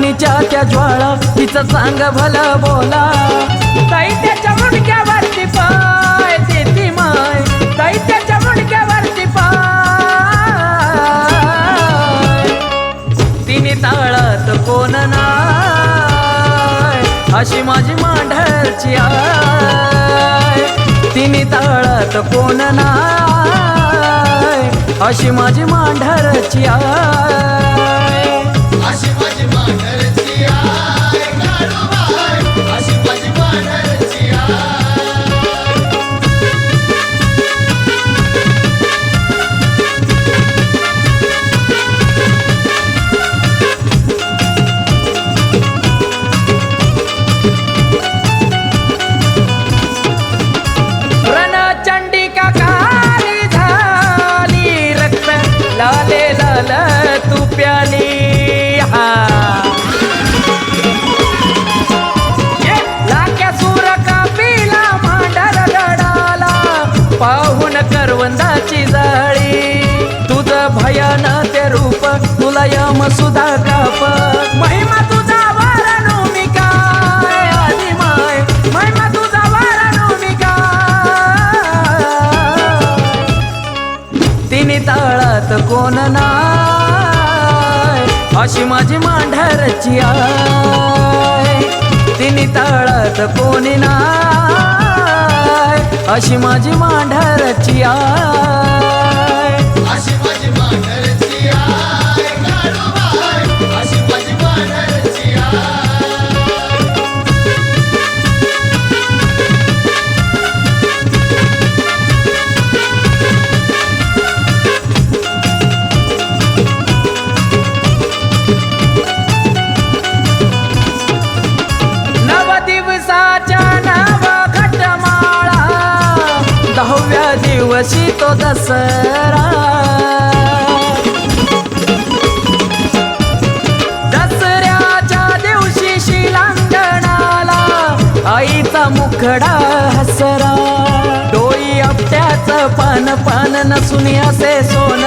अग्नीच्या त्या ज्वाळा तिचं सांग भल बोला. ताई त्याच्या मुंडक्यावरती पाय देती माय. ताई त्याच्या मुंडक्यावरती पाय. तिने ताळत कोण नाय अशी माझी मांढरची आय तिने ताळात कोण नाय अशी माझी मांढरची आय सुधा काप. महिमा तुझा वारणू मी काय आधी माय महिमा तुझा वारणू मी काय तिने तळात कोण नाय? अशी माझी मांढरची आय तिने तळात कोणी नाय? अशी माझी मांढरची आय पान असे सोन.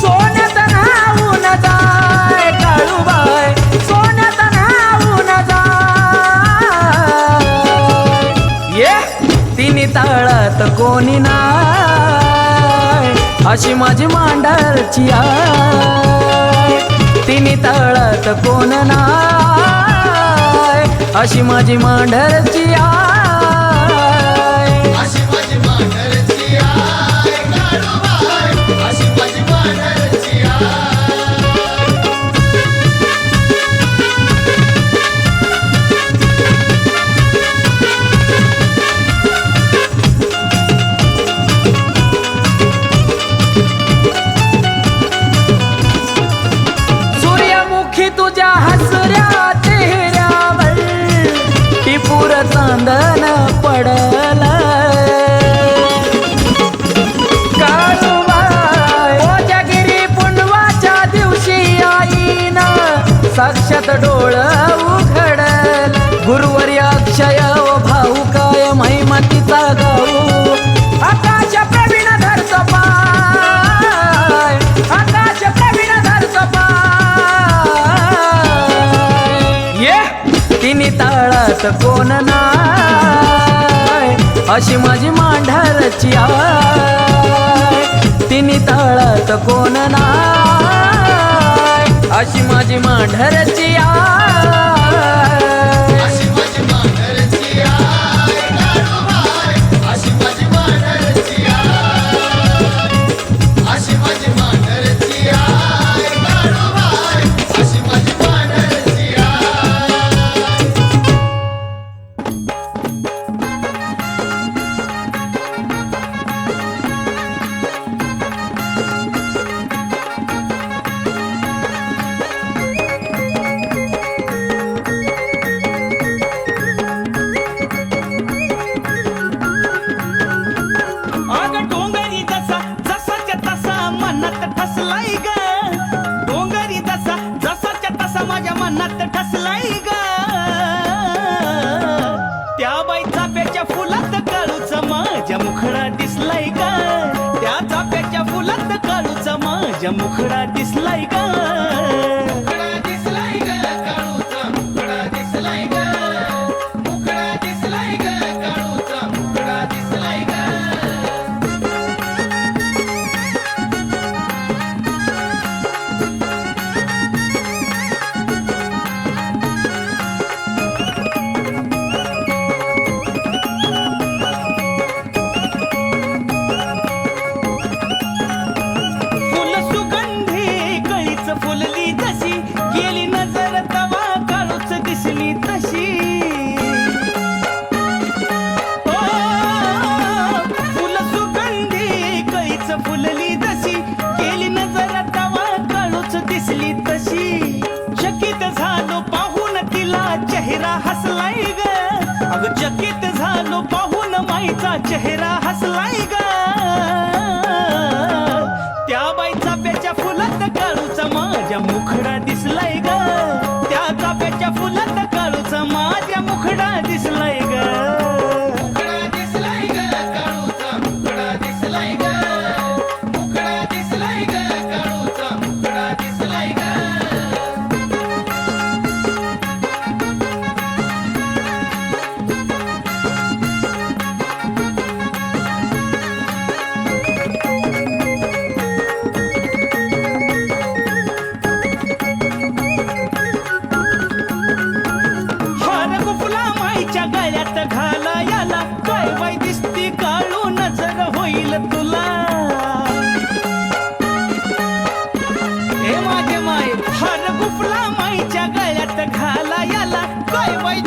सोन्यात नाहून जाय काळूबाय. सोन्यात जाय. ये तिने तळत कोणी नाय. अशी माझी मांडरची आय तिने तळत कोण नाय? अशी माझी मांडरची आय साक्षात डोळ उघडल. गुरुवारी अक्षय व भाऊ काय महिमतीचा गाऊ. आकाश प्रवीण धरतो पाय आकाश प्रवीण धरतो पाय ये. तिने ताळात कोण नाय? अशी माझी मांढारची आय तिने ताळात कोण नाय? अशी माझी मांढरची आ चाफ्याच्या फुलात काळूच माझ्या मुखडा दिसलाय का? त्या चाफ्याच्या फुलात काळूच माझ्या मुखडा दिसलाय का? चकित झालो पाहून माईचा चेहरा हसलाय गा.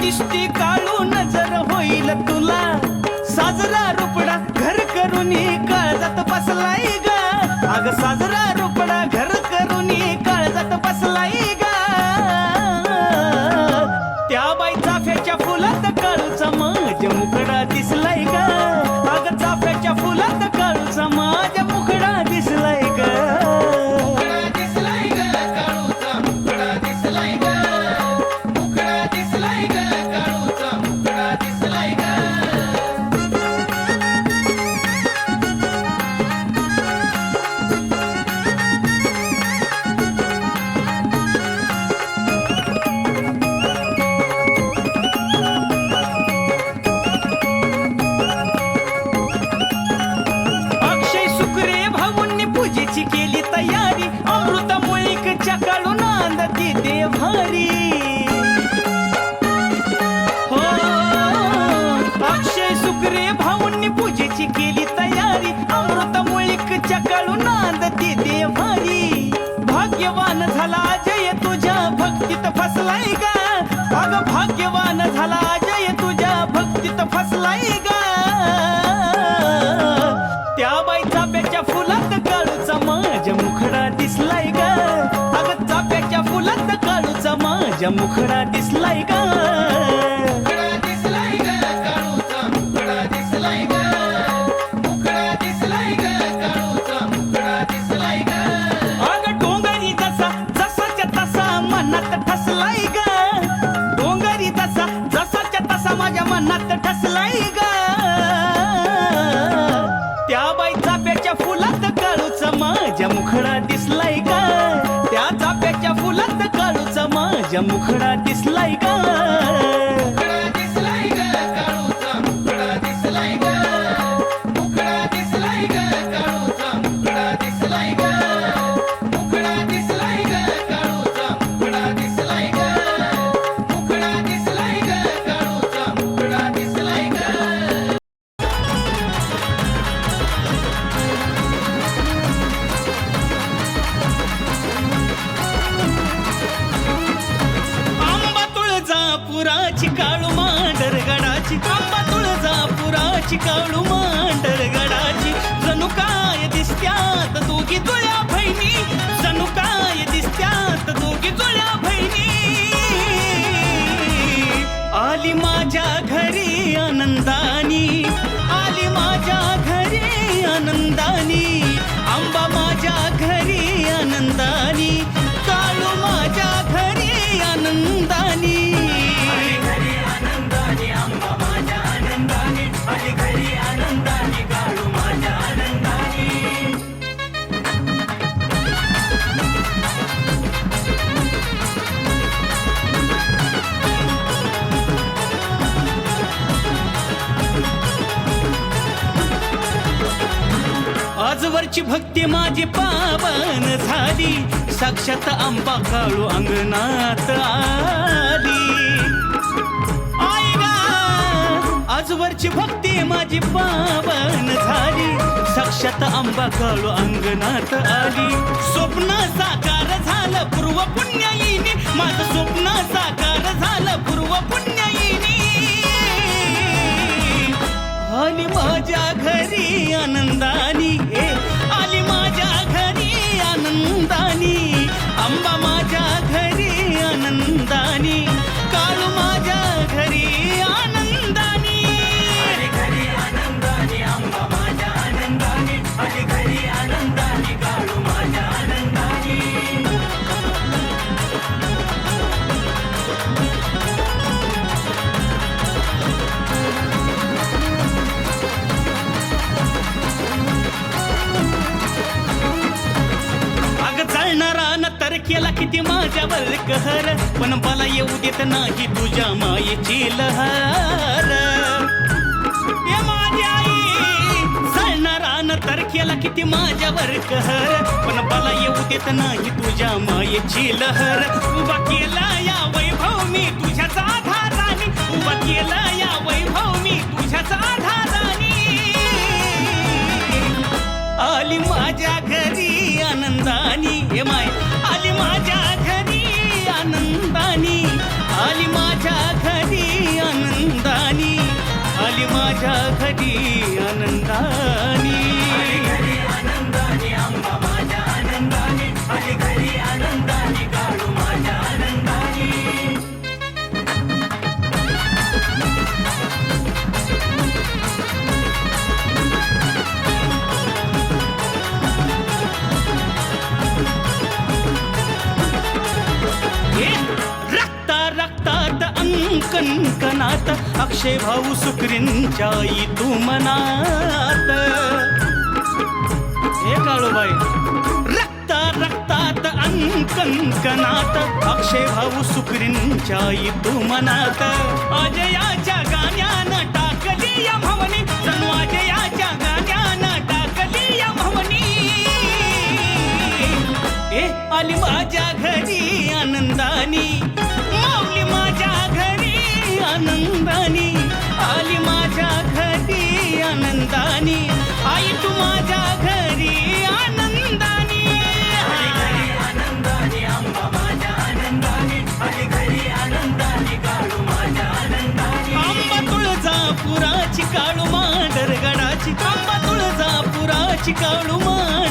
दिष्टी काळू नजर होईल तुला. साजरा रुपडा घर करून काळजात बसलाय ग. अग साजरा भाग्यवान झाला जय तुझ्या भक्तीत फसलाय गा. अग भाग्यवान झाला जय तुझ्या भक्तीत फसलाय गा. त्या बाई चाप्याच्या फुलात काळूचा माझ्या मुखडा दिसलाय गा. अग चाप्याच्या फुलात काळूचा माझ्या मुखडा दिसलाय गा. त्या मुखडा दिसलाय देवाची भक्ती माझी पावन झाली. साक्षात आंबा काळू अंगणात आली. आई गा आजवरची भक्ती माझी पावन झाली. साक्षात आंबा काळू अंगणात आली. स्वप्न साकार झालं पूर्व पुण्याईने. माझं स्वप्न साकार झालं पूर्व पुण्याईने. आली माझ्या घरी आनंदानी. घरी आनंदानी अंबा माझ्या किती माझ्यावर कहर पण मला येऊ देत नाही तुझ्या मायेची लहर. ये आई तर केला किती माझ्यावर कहर पण मला येऊ देत नाही तुझ्या मायेची लहर. उभा केला या वैभव मी तुझ्याच आधाराने. उभा केला या वैभव मी तुझ्याच आधाराने. आली माझ्या घरी आनंदानी. हे माय माझ्या घरी आनंदानी मनात अक्षय भाऊ सुकरींच्या आई तू मनात. हे काळूबाई रक्ता रक्तात अंकंकनात अक्षय भाऊ सुकरींच्या आई तू मनात. अजयाच्या गाण्यानं टाकली या भवनी जणू अजयाच्या गाण्यानं टाकली या भवनी. ए आली माझ्या घरी आनंदानी. आनंदानी आली माझ्या घरी आनंदानी. आई तू माझ्या घरी आनंदानी. आनंदानी अंबा माझ्या आनंदानी. घरी आनंदानी काळू माझ्या आनंदानी. आंबा तुळजापुराची काळू मांडर गडाची आंबा तुळजापुराची काळू मांडर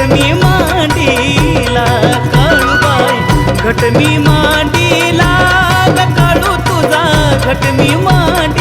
घटनी मांडीला काळू बाई घटनी मांडीला काळू तुझा. घटनी मांडी